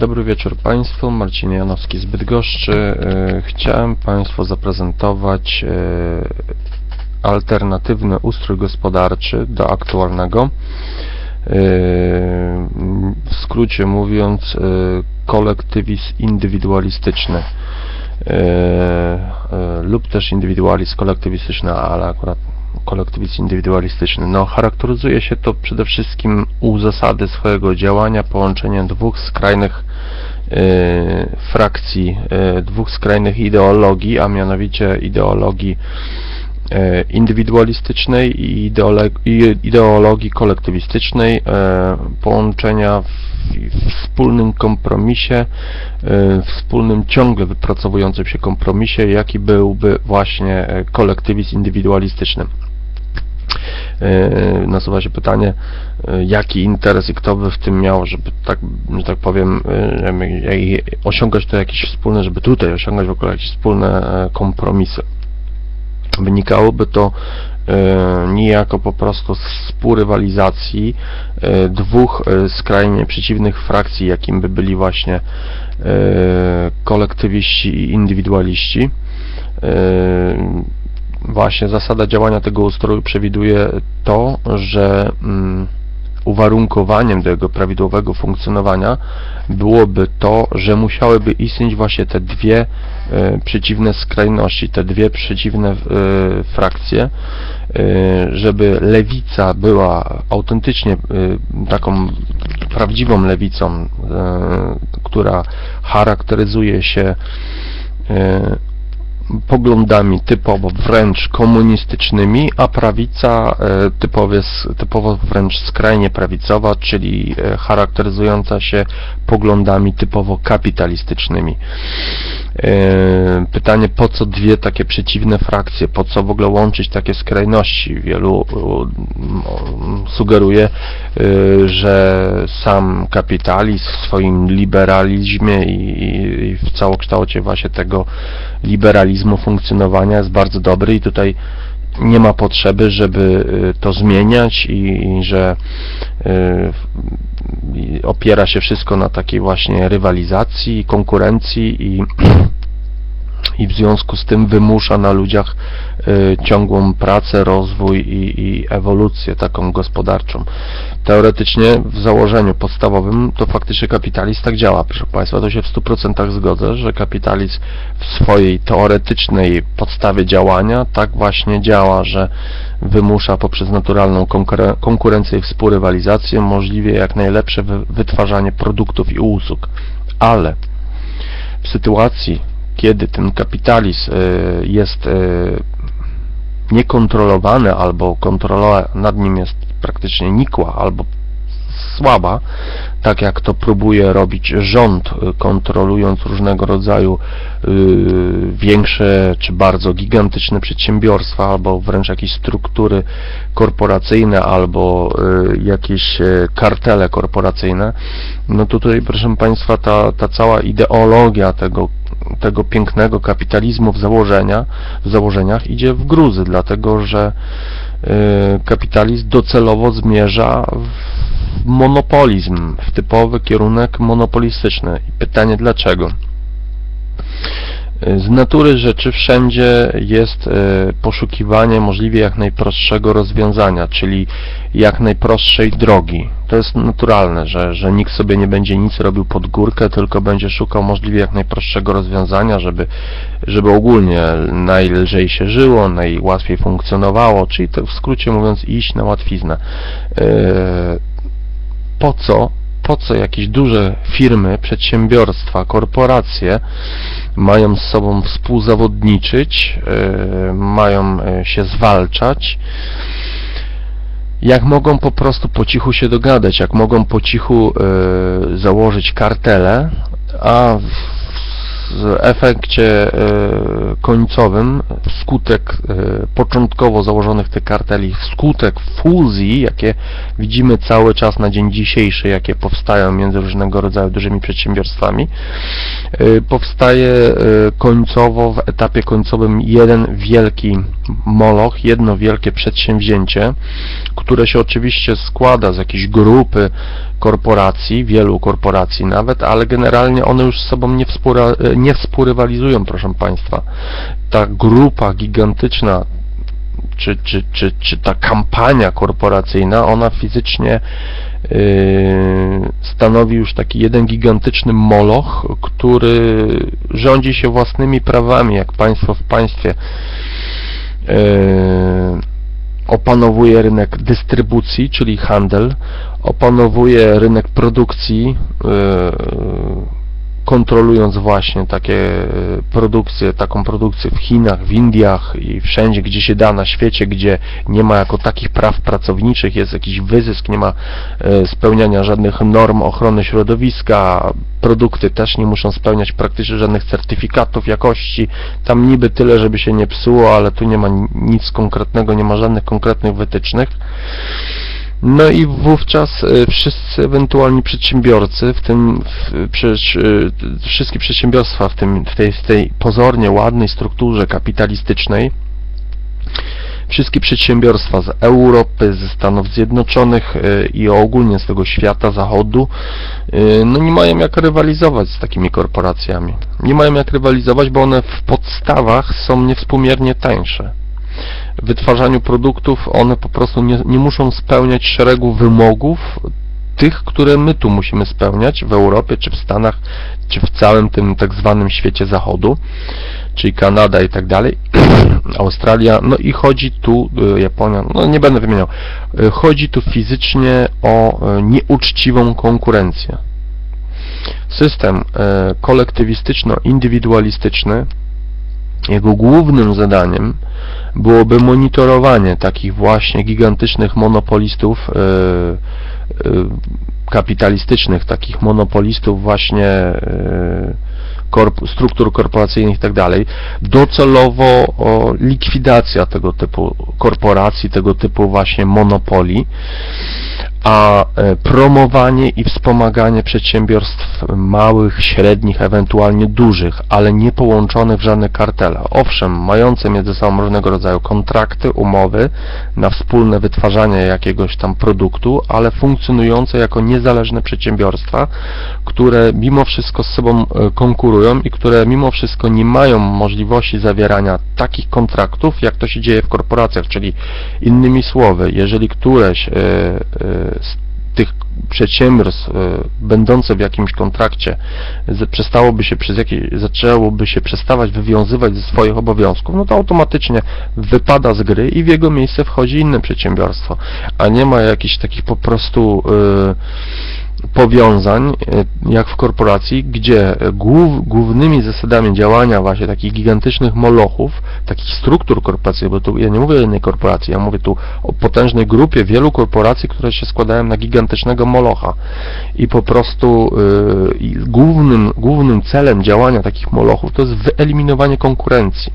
Dobry wieczór Państwu, Marcin Janowski z Bydgoszczy. E, Chciałem Państwu zaprezentować e, alternatywny ustrój gospodarczy do aktualnego. E, W skrócie mówiąc, kolektywizm indywidualistyczny lub też indywidualizm kolektywistyczny, ale akurat kolektywizm indywidualistyczny. No, charakteryzuje się to przede wszystkim u zasady swojego działania połączeniem dwóch skrajnych e, frakcji, e, dwóch skrajnych ideologii, a mianowicie ideologii e, indywidualistycznej i ideologii kolektywistycznej, połączenia w wspólnym kompromisie, wspólnym ciągle wypracowującym się kompromisie, jaki byłby właśnie kolektywizm indywidualistyczny. E, Nasuwa się pytanie, e, jaki interes i kto by w tym miał, żeby tak, że tak powiem, jak- osiągać to jakieś wspólne, żeby tutaj osiągać w ogóle jakieś wspólne e, kompromisy. Wynikałoby to e, niejako po prostu z współrywalizacji e, dwóch skrajnie przeciwnych frakcji, jakim by byli właśnie kolektywiści i indywidualiści. Właśnie zasada działania tego ustroju przewiduje to, że mm, uwarunkowaniem jego prawidłowego funkcjonowania byłoby to, że musiałyby istnieć właśnie te dwie e, przeciwne skrajności, te dwie przeciwne e, frakcje, e, żeby lewica była autentycznie taką prawdziwą lewicą, która charakteryzuje się poglądami typowo wręcz komunistycznymi, a prawica e, typowo, wręcz skrajnie prawicowa, czyli e, charakteryzująca się poglądami typowo kapitalistycznymi. E, Pytanie, po co dwie takie przeciwne frakcje, po co w ogóle łączyć takie skrajności? Wielu sugeruje, że sam kapitalizm w swoim liberalizmie i w całokształcie właśnie tego liberalizmu funkcjonowania jest bardzo dobry i tutaj nie ma potrzeby, żeby y, to zmieniać i, i że y, opiera się wszystko na takiej właśnie rywalizacji, konkurencji i, i w związku z tym wymusza na ludziach y, ciągłą pracę, rozwój i, i ewolucję taką gospodarczą. Teoretycznie w założeniu podstawowym to faktycznie kapitalizm tak działa, proszę Państwa, to się w 100% zgodzę, że kapitalizm w swojej teoretycznej podstawie działania tak właśnie działa, że wymusza poprzez naturalną konkure- konkurencję i współrywalizację możliwie jak najlepsze wy- wytwarzanie produktów i usług. Ale w sytuacji, kiedy ten kapitalizm y, jest y, niekontrolowany albo kontrola nad nim jest praktycznie nikła albo słaba, tak jak to próbuje robić rząd, y, kontrolując różnego rodzaju większe czy bardzo gigantyczne przedsiębiorstwa, albo wręcz jakieś struktury korporacyjne, albo jakieś kartele korporacyjne, no tutaj, proszę Państwa, ta, ta cała ideologia tego, tego pięknego kapitalizmu w, założenia, w założeniach idzie w gruzy, dlatego że y, kapitalizm docelowo zmierza w monopolizm, w typowy kierunek monopolistyczny. Pytanie dlaczego? Z natury rzeczy wszędzie jest e, poszukiwanie możliwie jak najprostszego rozwiązania, czyli jak najprostszej drogi. To jest naturalne, że, że nikt sobie nie będzie nic robił pod górkę, tylko będzie szukał możliwie jak najprostszego rozwiązania, żeby, żeby ogólnie najlżej się żyło, najłatwiej funkcjonowało, czyli to w skrócie mówiąc iść na łatwiznę. E, Po co po co jakieś duże firmy, przedsiębiorstwa, korporacje mają z sobą współzawodniczyć, e, mają e, się zwalczać, jak mogą po prostu po cichu się dogadać, jak mogą po cichu e, założyć kartele, a w efekcie e, końcowym, wskutek e, początkowo założonych tych karteli, wskutek fuzji, jakie widzimy cały czas na dzień dzisiejszy, jakie powstają między różnego rodzaju dużymi przedsiębiorstwami, e, powstaje końcowo, w etapie końcowym jeden wielki moloch, jedno wielkie przedsięwzięcie, które się oczywiście składa z jakiejś grupy korporacji, wielu korporacji nawet, ale generalnie one już z sobą nie, wspóra, nie współrywalizują, proszę Państwa. Ta grupa gigantyczna, czy, czy, czy, czy ta kampania korporacyjna, ona fizycznie yy, stanowi już taki jeden gigantyczny moloch, który rządzi się własnymi prawami, jak państwo w państwie. Yy, opanowuje rynek dystrybucji, czyli handel, opanowuje rynek produkcji, yy, kontrolując właśnie takie e, produkcje, taką produkcję w Chinach, w Indiach i wszędzie, gdzie się da na świecie, gdzie nie ma jako takich praw pracowniczych, jest jakiś wyzysk, nie ma e, spełniania żadnych norm ochrony środowiska, produkty też nie muszą spełniać praktycznie żadnych certyfikatów jakości, tam niby tyle, żeby się nie psuło, ale tu nie ma nic konkretnego, nie ma żadnych konkretnych wytycznych. No i wówczas e, wszyscy ewentualni przedsiębiorcy, w tym w, e, wszystkie przedsiębiorstwa w, tym, w, tej, w tej pozornie ładnej strukturze kapitalistycznej, wszystkie przedsiębiorstwa z Europy, ze Stanów Zjednoczonych e, i ogólnie z tego świata zachodu, no nie mają jak rywalizować z takimi korporacjami. Nie mają jak rywalizować, bo one w podstawach są niewspółmiernie tańsze wytwarzaniu produktów one po prostu nie, nie muszą spełniać szeregu wymogów tych, które my tu musimy spełniać w Europie, czy w Stanach, czy w całym tym tak zwanym świecie zachodu, czyli Kanada i tak dalej, Australia, no i chodzi tu, y, Japonia, no nie będę wymieniał, y, chodzi tu fizycznie o y, nieuczciwą konkurencję. System kolektywistyczno-indywidualistyczny jego głównym zadaniem byłoby monitorowanie takich właśnie gigantycznych monopolistów yy, yy, kapitalistycznych, takich monopolistów właśnie korp struktur korporacyjnych i tak dalej, docelowo likwidacja tego typu korporacji, tego typu właśnie monopoli, a e, promowanie i wspomaganie przedsiębiorstw małych, średnich, ewentualnie dużych, ale nie połączonych w żadne kartele. Owszem, mające między sobą różnego rodzaju kontrakty, umowy na wspólne wytwarzanie jakiegoś tam produktu, ale funkcjonujące jako niezależne przedsiębiorstwa, które mimo wszystko z sobą e, konkurują i które mimo wszystko nie mają możliwości zawierania takich kontraktów, jak to się dzieje w korporacjach, czyli innymi słowy, jeżeli któreś e, z tych przedsiębiorstw e, będące w jakimś kontrakcie przestałoby się przez jakieś, zaczęłoby się przestawać wywiązywać ze swoich obowiązków, no to automatycznie wypada z gry i w jego miejsce wchodzi inne przedsiębiorstwo, a nie ma jakichś takich po prostu yy, powiązań, e, jak w korporacji, gdzie głów, głównymi zasadami działania właśnie takich gigantycznych molochów, takich struktur korporacyjnych, bo tu ja nie mówię o jednej korporacji, ja mówię tu o potężnej grupie wielu korporacji, które się składają na gigantycznego molocha. I po prostu yy, głównym, głównym celem działania takich molochów to jest wyeliminowanie konkurencji.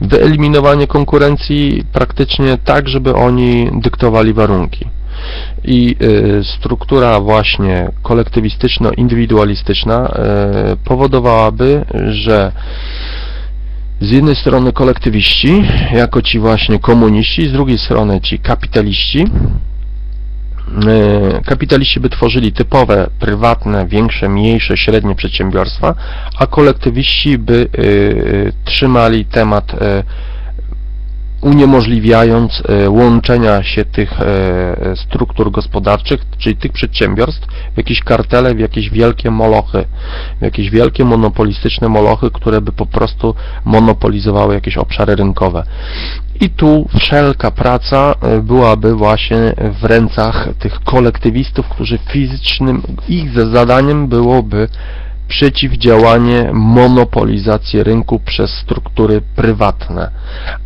Wyeliminowanie konkurencji praktycznie tak, żeby oni dyktowali warunki i y, struktura właśnie kolektywistyczno-indywidualistyczna y, powodowałaby, że z jednej strony kolektywiści, jako ci właśnie komuniści, z drugiej strony ci kapitaliści, y, kapitaliści by tworzyli typowe, prywatne, większe, mniejsze, średnie przedsiębiorstwa, a kolektywiści by trzymali temat uniemożliwiając e, łączenia się tych e, struktur gospodarczych, czyli tych przedsiębiorstw w jakieś kartele, w jakieś wielkie molochy, w jakieś wielkie monopolistyczne molochy, które by po prostu monopolizowały jakieś obszary rynkowe. I tu wszelka praca e, byłaby właśnie w rękach tych kolektywistów, którzy fizycznym, ich zadaniem byłoby przeciwdziałanie monopolizacji rynku przez struktury prywatne.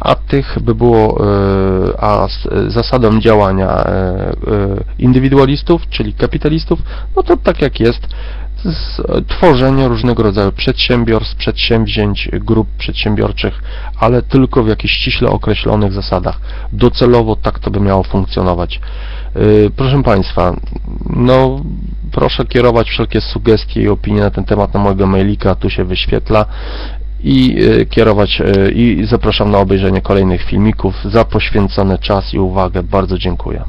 A tych by było, e, a zasadą działania e, e, indywidualistów, czyli kapitalistów, no to tak jak jest, tworzenie różnego rodzaju przedsiębiorstw, przedsięwzięć, grup przedsiębiorczych, ale tylko w jakichś ściśle określonych zasadach. Docelowo tak to by miało funkcjonować. Proszę Państwa, no proszę kierować wszelkie sugestie i opinie na ten temat na mojego mailika, tu się wyświetla i e, kierować e, i zapraszam na obejrzenie kolejnych filmików za poświęcony czas i uwagę. Bardzo dziękuję.